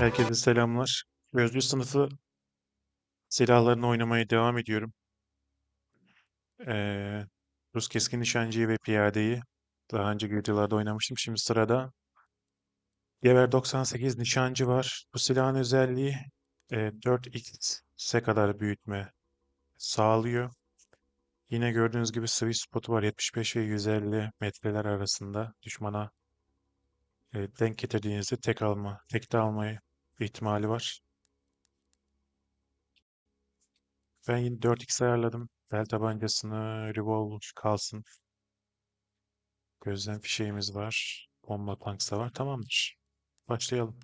Herkese selamlar. Gözcü sınıfı silahlarını oynamaya devam ediyorum. Ee, Rus keskin nişancıyı ve piyadeyi daha önce videolarda oynamıştım. Şimdi sırada Gever 98 nişancı var. Bu silahın özelliği e, 4x'e kadar büyütme sağlıyor. Yine gördüğünüz gibi sweet spotu var 75 ve 150 metreler arasında düşmana denk getirdiğinizde tek alma, tek de alma ihtimali var. Ben yine 4x ayarladım. Bel tabancasını, revolver kalsın. Gözlem fişeğimiz var. Bomba tanksa var. Tamamdır. Başlayalım.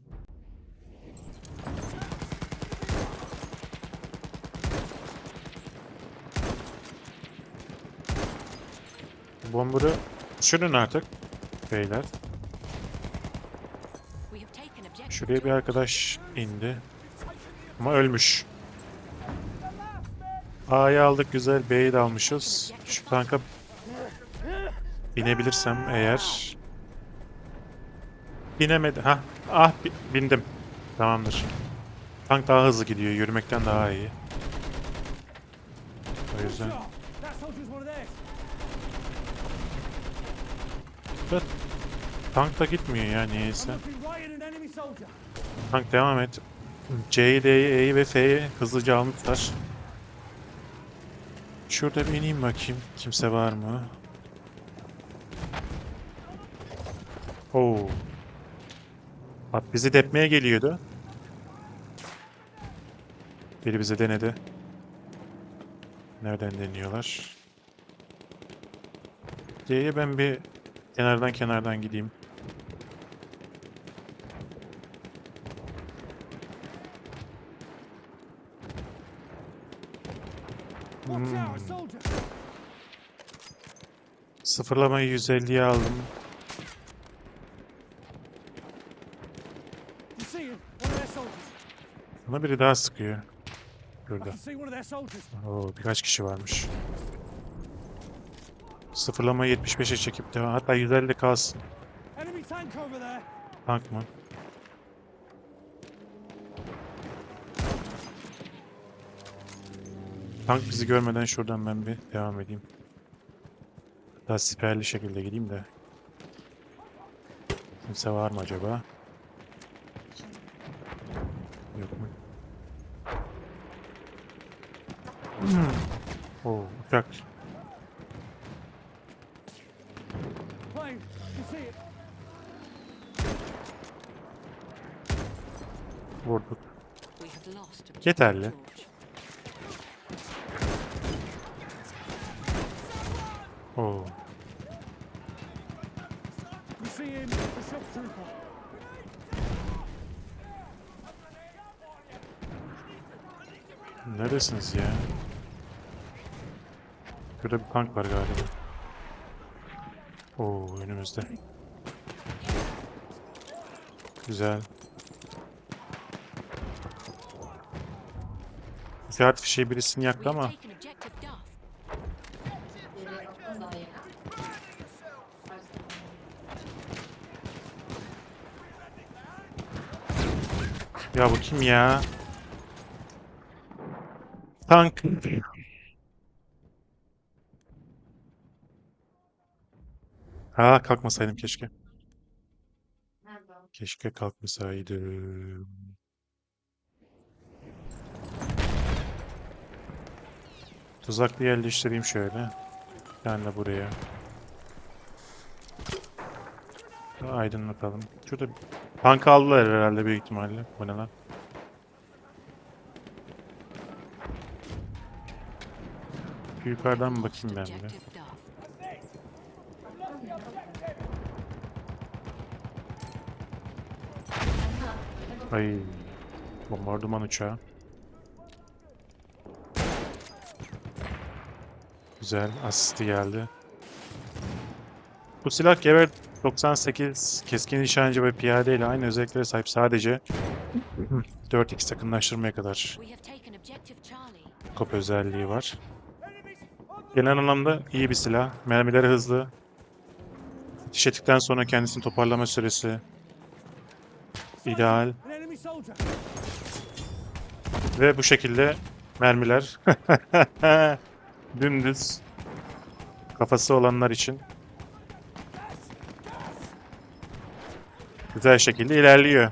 Bombarı düşürün artık beyler. Şuraya bir arkadaş indi. Ama ölmüş. A'yı aldık güzel. B'yi de almışız. Şu tanka binebilirsem eğer. Binemedi. Ha, ah bi- bindim. Tamamdır. Tank daha hızlı gidiyor. Yürümekten daha iyi. O yüzden. Evet. Tank da gitmiyor ya niyeyse. Tank devam et. C'yi, D'yi, E'yi ve F'yi hızlıca almışlar. Şurada bir ineyim bakayım. Kimse var mı? Oo. Bak bizi depmeye geliyordu. Biri bize denedi. Nereden deniyorlar? C'ye ben bir kenardan kenardan gideyim. Hmm. Sıfırlamayı 150'ye aldım. Buna biri daha sıkıyor. Soldiers. Oo, birkaç kişi varmış. Sıfırlamayı 75'e çekip devam. Hatta 150 kalsın. Tank mı? Tank bizi görmeden şuradan ben bir devam edeyim. Daha siperli şekilde gideyim de. Kimse var mı acaba? Yok mu? Hmm. Oo, uçak. Vurduk. Yeterli. Oo. Trooper. Neredesiniz ya? Şurada bir tank var galiba. Oo önümüzde. Güzel. İşaret fişeği birisini yaktı ama taken objective Duff. Ya bu kim ya? Tank. Ha kalkmasaydım keşke. Keşke kalkmasaydım. Tuzaklı yerleştireyim şöyle. Bir de buraya. Aydınlatalım. Şurada tank aldılar herhalde büyük ihtimalle. Bu ne lan? Bir Yukarıdan mı bakayım ben bir? Ay. Bombardıman uçağı. Güzel. Asisti geldi. Bu silah Gewehr 98 keskin nişancı ve piyade ile aynı özelliklere sahip sadece 4x yakınlaştırmaya kadar kop özelliği var. Genel anlamda iyi bir silah. Mermileri hızlı. Ateş ettikten sonra kendisini toparlama süresi ideal. Ve bu şekilde mermiler dümdüz kafası olanlar için güzel şekilde ilerliyor.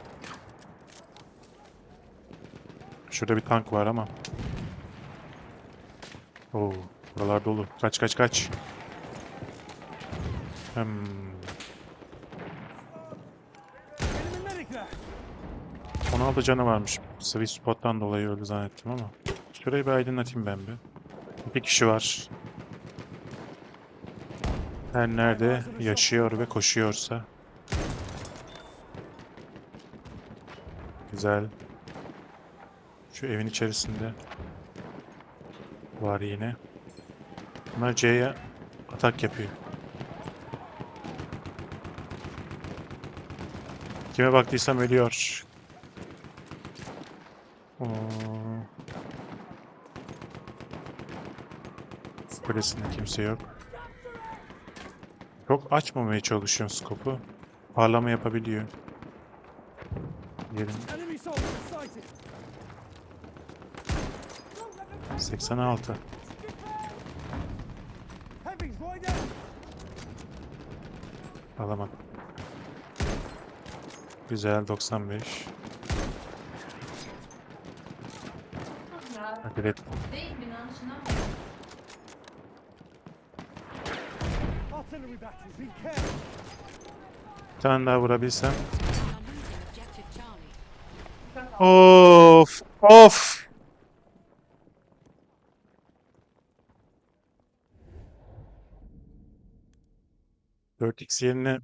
Şurada bir tank var ama. Oo, buralar dolu. Kaç kaç kaç. Hmm. 16 canı varmış. Sweet Spot'tan dolayı öldü zannettim ama. Şurayı bir aydınlatayım ben bir. Bir kişi var. Her nerede yaşıyor ve koşuyorsa. Güzel. Şu evin içerisinde var yine. Bunlar C'ye atak yapıyor. Kime baktıysam ölüyor. Oo. Kulesinde kimse yok. Çok açmamaya çalışıyorum skopu. Parlama yapabiliyor. Yerim Enemy soldier sighted. 86. Heavy's right there. Alamadım. Güzel 95. Acele et. Bir tane daha vurabilsem. Of! Of! Dört x yerine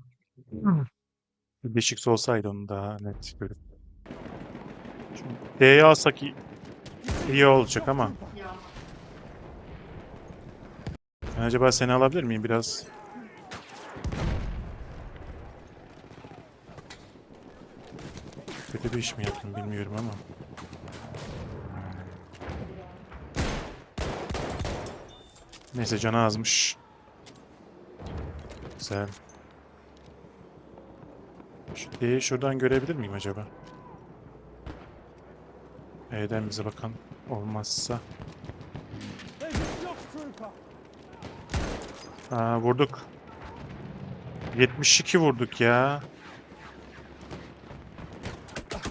bir 5x olsaydı onu daha net görüp. Şimdi D'yi alsak iyi, iyi olacak ama. Ben acaba seni alabilir miyim biraz? Kötü bir iş mi yaptım bilmiyorum ama. Neyse canı azmış. Güzel. Şu D'yi şuradan görebilir miyim acaba? E'den bize bakan olmazsa. There's a shock trooper. Aa, vurduk. 72 vurduk ya.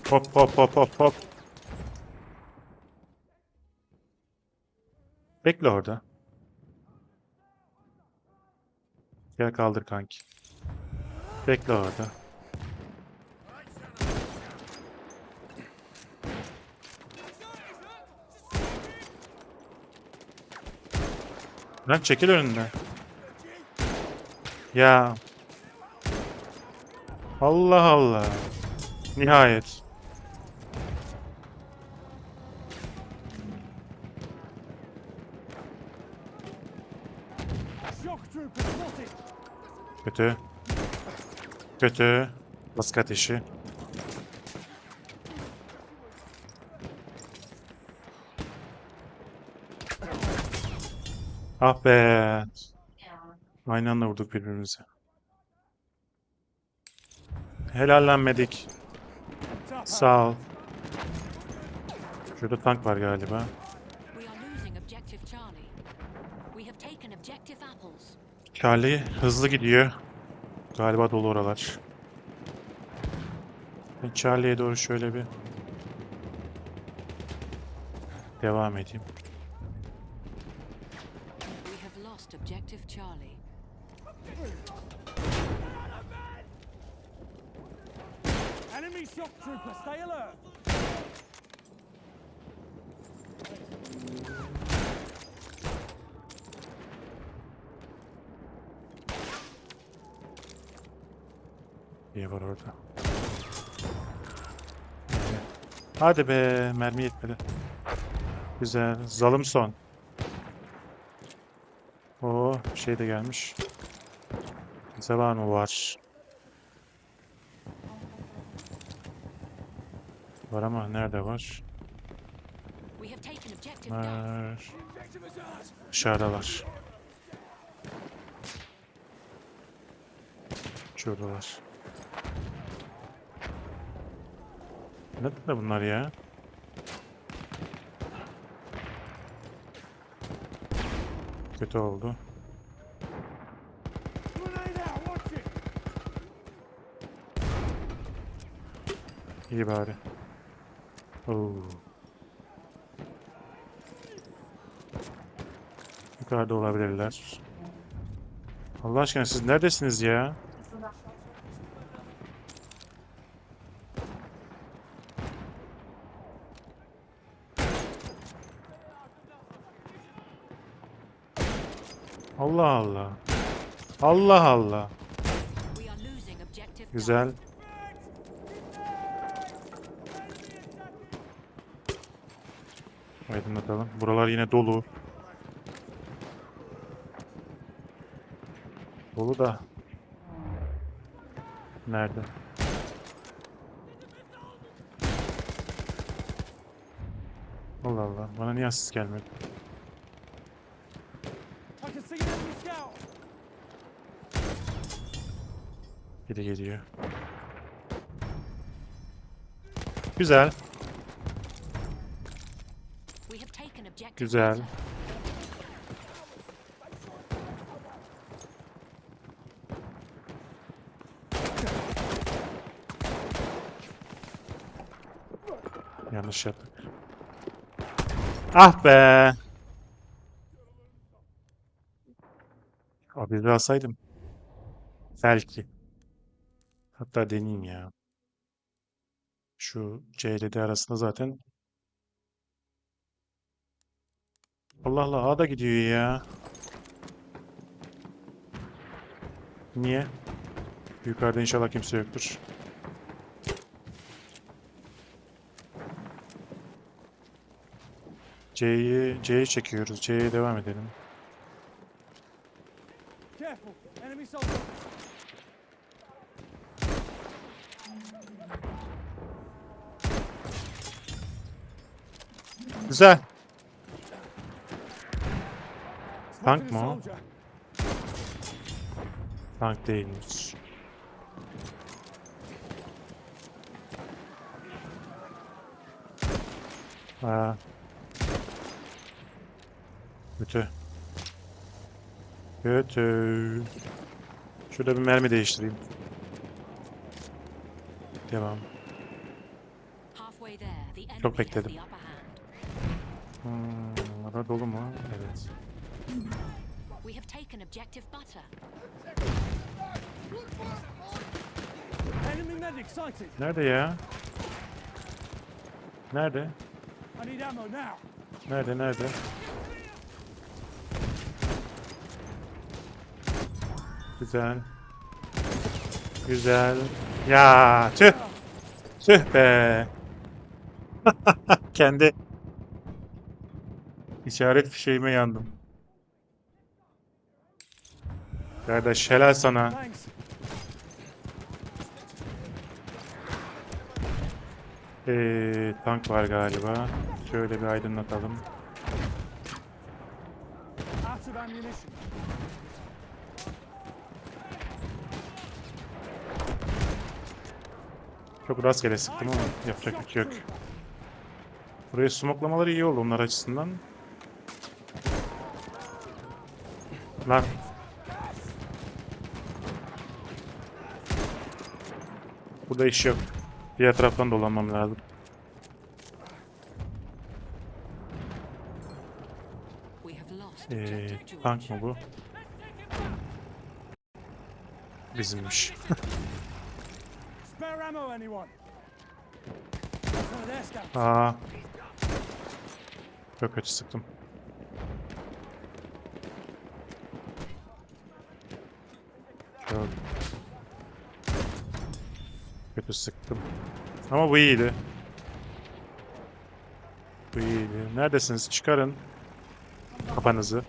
Hop hop hop hop hop. Bekle orada. Gel kaldır kanki. Bekle orada. Lan çekil önünden. Ya. Allah Allah. Nihayet. Kötü. Kötü. Baskı ateşi. Ah be. Aynı anda vurduk birbirimize. Helal lan medik. Tough Sağ ol. Şurada tank var galiba. We are losing objective Charlie. We have taken objective apples. Charlie hızlı gidiyor. Galiba dolu oralar. Ben Charlie'ye doğru şöyle bir devam edeyim. We have lost objective Charlie. Enemy shock trooper. Stay alert. Diye var orada. Hadi be mermi yetmedi. Güzel. Zalım son. O şey de gelmiş. Kimse var mı? Var. Var ama nerede var? Var. Dışarıdalar. Şuradalar. Ne de bunlar ya? Kötü oldu. İyi bari. Oo. Yukarıda olabilirler. Allah aşkına siz neredesiniz ya? Allah Allah. Allah Allah. Güzel. Aydınlatalım. Buralar yine dolu. Dolu da. Nerede? Allah Allah. Bana niye asist gelmedi? Biri geliyor. Güzel. Güzel. Yanlış yaptık. Ah be. Abi alsaydım. Belki. Hatta deneyeyim ya. Şu C ile D arasında zaten. Allah Allah A da gidiyor ya. Niye? Yukarıda inşallah kimse yoktur. C'yi C'yi çekiyoruz. C'ye devam edelim. Güzel. Tank mı o? Tank değilmiş. Ha. Kötü. Kötü. Şurada bir mermi değiştireyim. Devam. Çok bekledim. Dolu mu? Evet. We have taken objective butter. Enemy medic sighted! Nerede ya? Nerede? I need ammo now! Nerede? Nerede? Güzel. Güzel. Ya tüh. Tüh be. Kendi işaret fişeğime yandım. Kardeş helal sana. Ee, tank var galiba. Şöyle bir aydınlatalım. Çok rastgele sıktım ama yapacak bir şey yok. Burayı smoklamaları iyi oldu onlar açısından. Lan. Burada iş yok. Diğer taraftan dolanmam lazım. Ee, tank mı bu? Bizimmiş. Aa. Çok kötü sıktım. Kötü sıktım. Ama bu iyiydi. Bu iyiydi. Neredesiniz? Çıkarın kafanızı.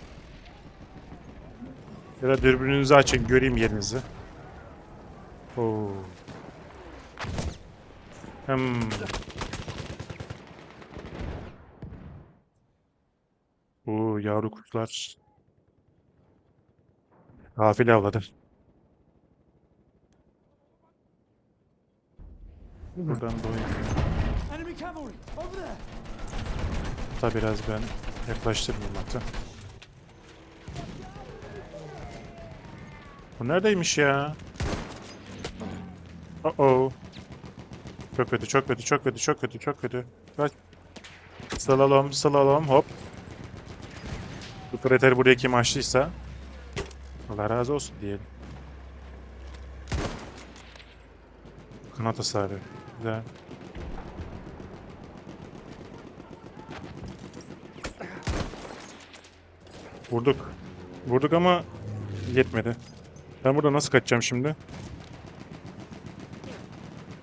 Ya da dürbününüzü açın göreyim yerinizi. Oo. Hmm. Oo, yavru kuşlar. Gafil avladı. Buradan there! Da biraz ben yaklaştırmayayım hatta. Bu neredeymiş ya? Uh oh. Çok kötü, çok kötü, çok kötü, çok kötü, çok kötü. Kaç. Slalom, slalom, hop. Bu krateri buraya kim açtıysa Allah razı olsun diyelim. Kanat hasarı. Güzel. Vurduk. Vurduk ama yetmedi. Ben burada nasıl kaçacağım şimdi?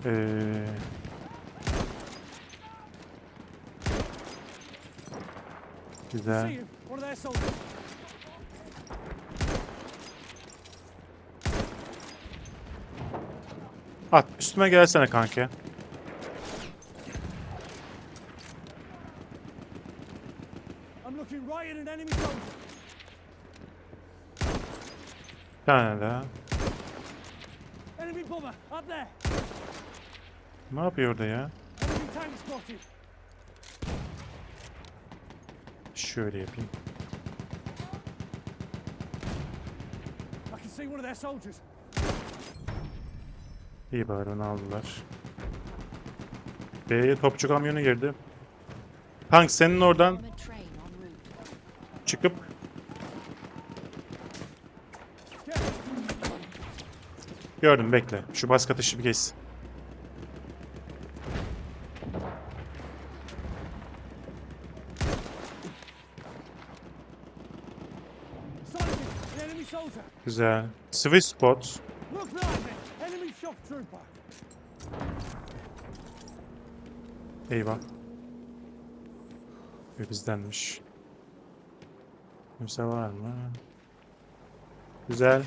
Ee... Güzel. At üstüme gelsene kanka. Tane daha. Enemy bomber! Up there! Ne yapıyor orada ya? Şöyle yapayım. I can see one of their soldiers! İyi bari onu aldılar. B'ye topçu kamyonu girdi. Tank senin oradan çıkıp gördüm bekle. Şu bas katışı bir geçsin. Güzel. Swiss spot. Eyvah. Bu bizdenmiş. Kimse var mı? Güzel.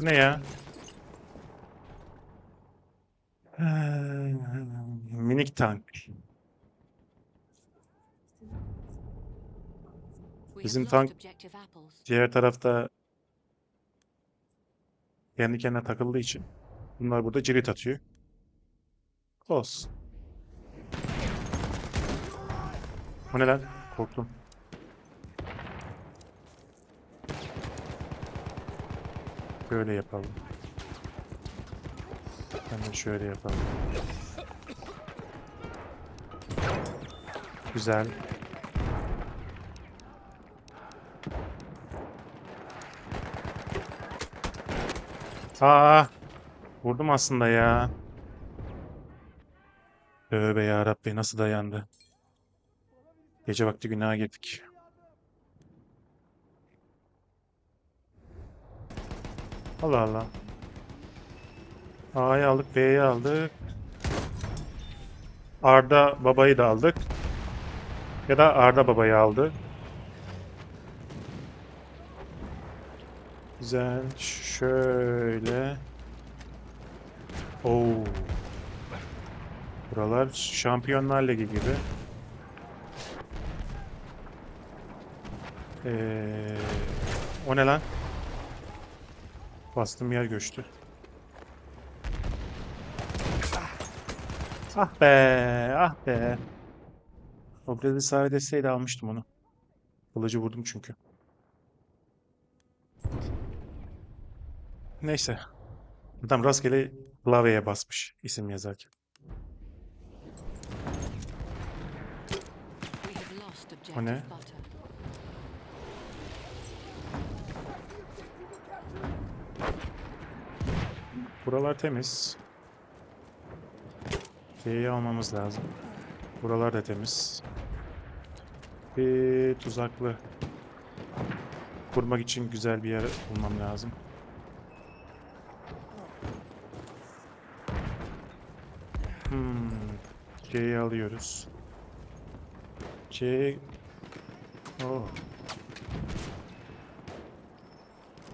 Bu ne ya? Minik tank. Bizim tank-. Diğer tarafta kendi kendine takıldığı için bunlar burada cirit atıyor. Olsun. O ne lan? Korktum. Böyle yapalım. De şöyle yapalım. Güzel. Aa, vurdum aslında ya. Tövbe ya Rabbi nasıl dayandı? Gece vakti günaha girdik. Allah Allah. A'yı aldık, B'yi aldık. Arda babayı da aldık. Ya da Arda babayı aldı. Güzel. Şöyle. Oo. Buralar Şampiyonlar Ligi gibi. Ee, o ne lan? Bastığım yer göçtü. Ah be, ah be. O biraz isabet etseydi almıştım onu. Kılıcı vurdum çünkü. Neyse. Adam rastgele klavyeye basmış isim yazarken. O ne? Buralar temiz. C'yi almamız lazım. Buralar da temiz. Bir tuzaklı kurmak için güzel bir yer bulmam lazım. Hmm. C'yi alıyoruz. C... Oh.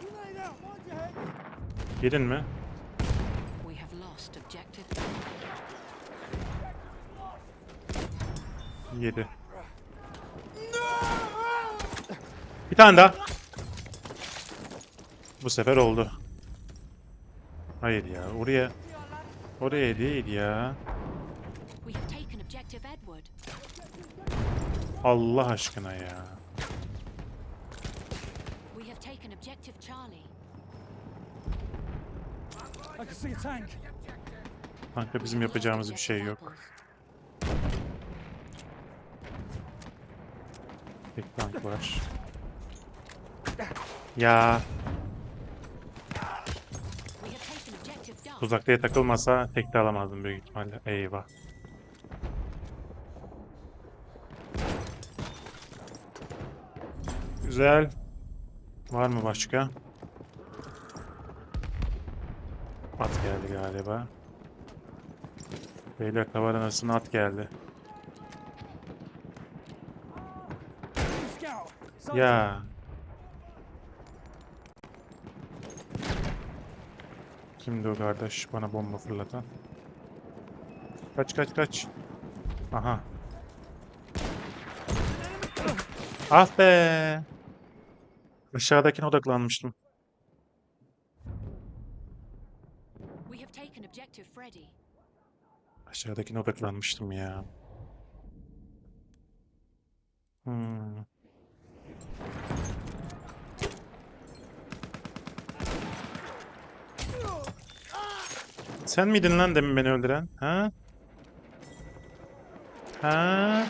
Your head! Yedin mi? We have lost objective. Yedi. Bir tane daha. Bu sefer oldu. Hayır ya. Oraya oraya değil ya. Allah aşkına ya. We have taken objective Charlie. I can see a tank. Kanka bizim yapacağımız bir şey yok. Tek tank var. Ya uzaklığa takılmasa tek de alamazdım büyük ihtimalle. Eyvah. Güzel. Var mı başka? At geldi galiba. Beyler tavar at geldi. Ya. Kimdi o kardeş bana bomba fırlatan? Kaç kaç kaç. Aha. Ah be. Aşağıdakine odaklanmıştım. Aşağıdakine odaklanmıştım ya. Hmm. Sen miydin lan demin beni öldüren? Ha? Ha?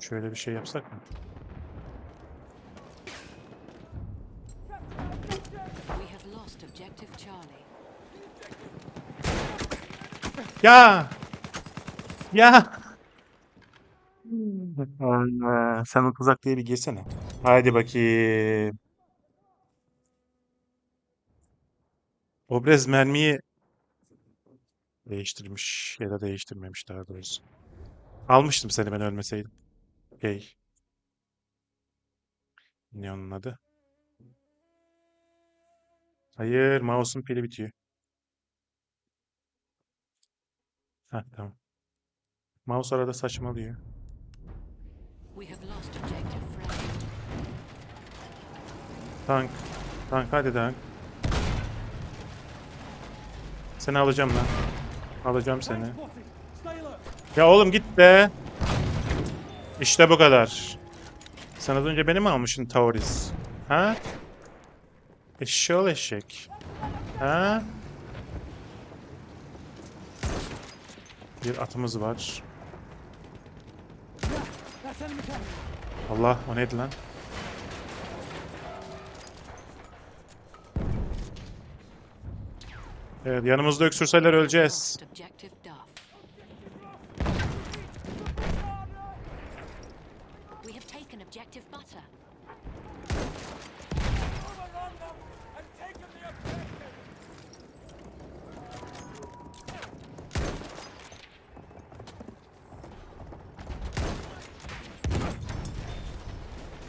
Şöyle bir şey yapsak mı? Ya! Ya! Allah, sen o tuzaklığa bir girsene. Haydi bakayım. Obrez mermiyi değiştirmiş ya da değiştirmemiş daha doğrusu. Almıştım seni ben ölmeseydim. Okey. Ne onun adı? Hayır, mouse'un pili bitiyor. Heh, tamam. Mouse arada saçmalıyor. Tank. Tank hadi tank. Seni alacağım lan. Alacağım seni. Ya oğlum git be. İşte bu kadar. Sen az önce beni mi almışsın Tauris? Ha? Eşşoğlu eşek. Ha? Bir atımız var. Allah o neydi lan? Evet yanımızda öksürseler öleceğiz.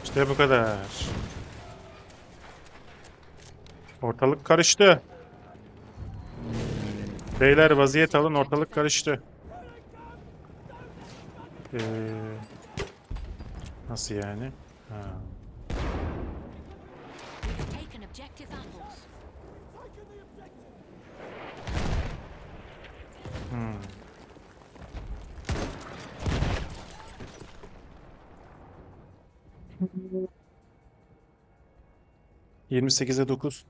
İşte bu kadar. Ortalık karıştı. Beyler vaziyet alın ortalık karıştı. Ee, nasıl yani? Ha. We have taken objective apples. Hmm. ...28'e 9.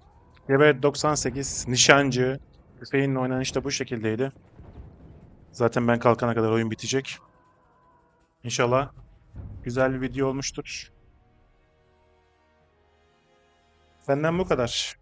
Geber 98. Nişancı. Hüseyin'in oynanışı da bu şekildeydi. Zaten ben kalkana kadar oyun bitecek. İnşallah güzel bir video olmuştur. Benden bu kadar.